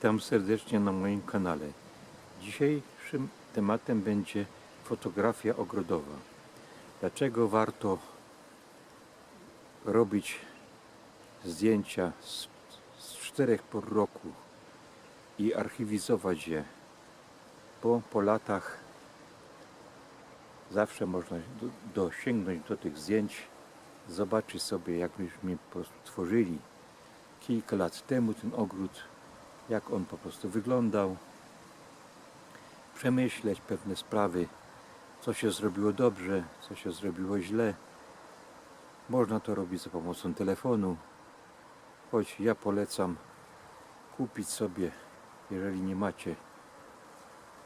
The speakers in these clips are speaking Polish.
Witam serdecznie na moim kanale. Dzisiejszym tematem będzie fotografia ogrodowa. Dlaczego warto robić zdjęcia z, z czterech por roku i archiwizować je, bo po latach zawsze można do, dosięgnąć do tych zdjęć, zobaczyć sobie, jak myśmy tworzyli kilka lat temu ten ogród, jak on po prostu wyglądał, przemyśleć pewne sprawy, co się zrobiło dobrze, co się zrobiło źle. Można to robić za pomocą telefonu, choć ja polecam kupić sobie, jeżeli nie macie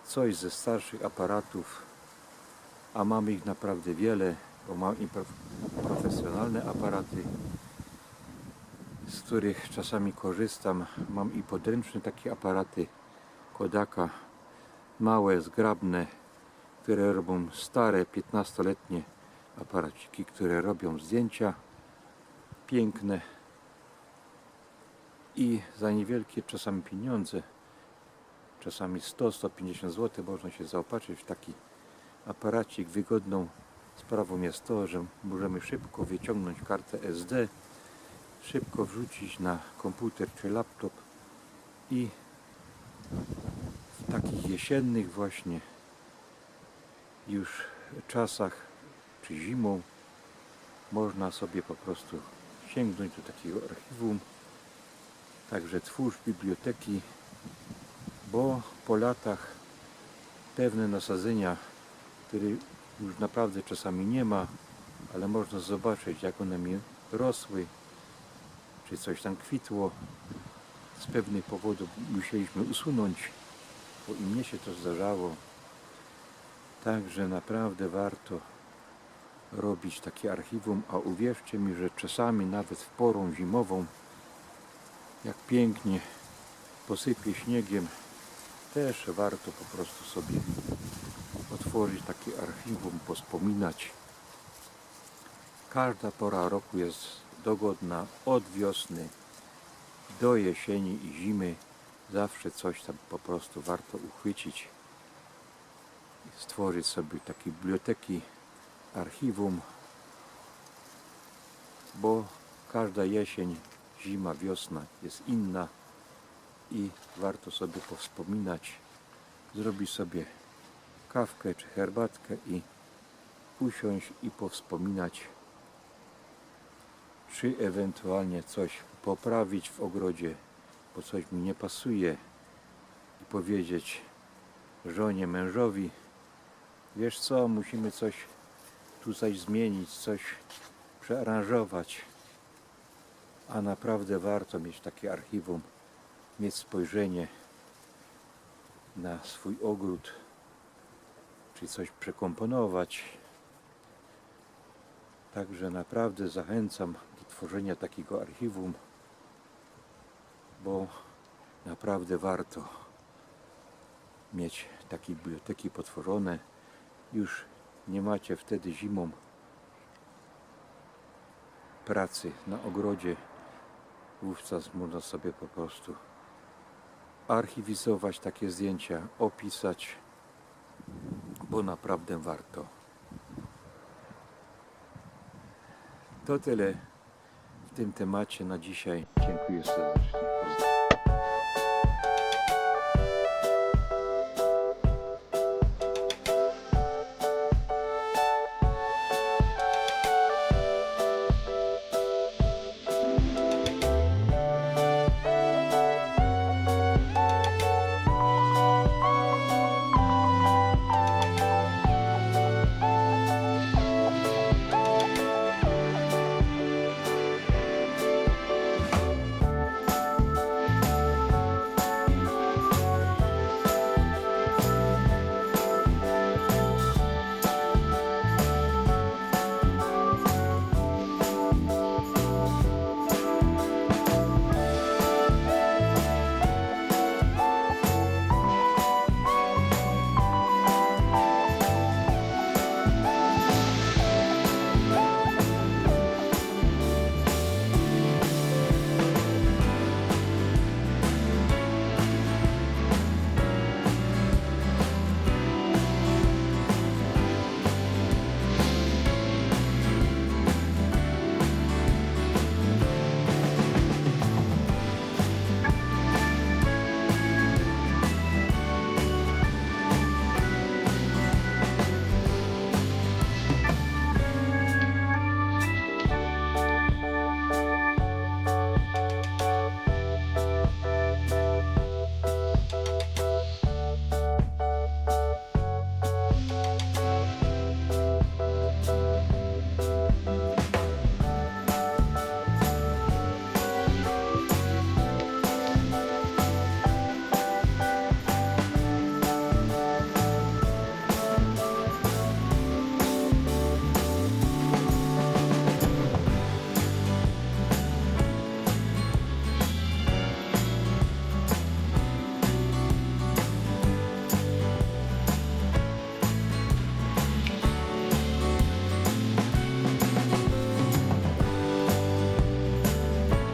coś ze starszych aparatów, a mamy ich naprawdę wiele, bo mam i prof- profesjonalne aparaty, z których czasami korzystam. Mam i podręczne takie aparaty Kodaka, małe, zgrabne, które robią stare, 15-letnie aparaciki, które robią zdjęcia piękne i za niewielkie czasami pieniądze, czasami 100-150 zł można się zaopatrzyć w taki aparacik. Wygodną sprawą jest to, że możemy szybko wyciągnąć kartę SD, szybko wrzucić na komputer czy laptop i w takich jesiennych właśnie już czasach czy zimą można sobie po prostu sięgnąć do takiego archiwum. Także twórz biblioteki, bo po latach pewne nasadzenia, które już naprawdę czasami nie ma, ale można zobaczyć jak one mi rosły, czy coś tam kwitło. Z pewnych powodów musieliśmy usunąć, bo i mnie się to zdarzało. Także naprawdę warto robić takie archiwum, a uwierzcie mi, że czasami nawet w porą zimową, jak pięknie posypie śniegiem, też warto po prostu sobie otworzyć takie archiwum, pospominać. Każda pora roku jest dogodna od wiosny do jesieni i zimy. Zawsze coś tam po prostu warto uchwycić stworzyć sobie takie biblioteki, archiwum, bo każda jesień, zima, wiosna jest inna i warto sobie powspominać, zrobić sobie kawkę czy herbatkę i usiąść i powspominać czy ewentualnie coś poprawić w ogrodzie, bo coś mi nie pasuje i powiedzieć żonie, mężowi, wiesz co, musimy coś tutaj zmienić, coś przearanżować, a naprawdę warto mieć takie archiwum, mieć spojrzenie na swój ogród, czy coś przekomponować. Także naprawdę zachęcam tworzenia takiego archiwum, bo naprawdę warto mieć takie biblioteki potworzone. Już nie macie wtedy zimą pracy na ogrodzie. Wówczas można sobie po prostu archiwizować takie zdjęcia, opisać, bo naprawdę warto. To tyle tym temacie na dzisiaj. Dziękuję serdecznie.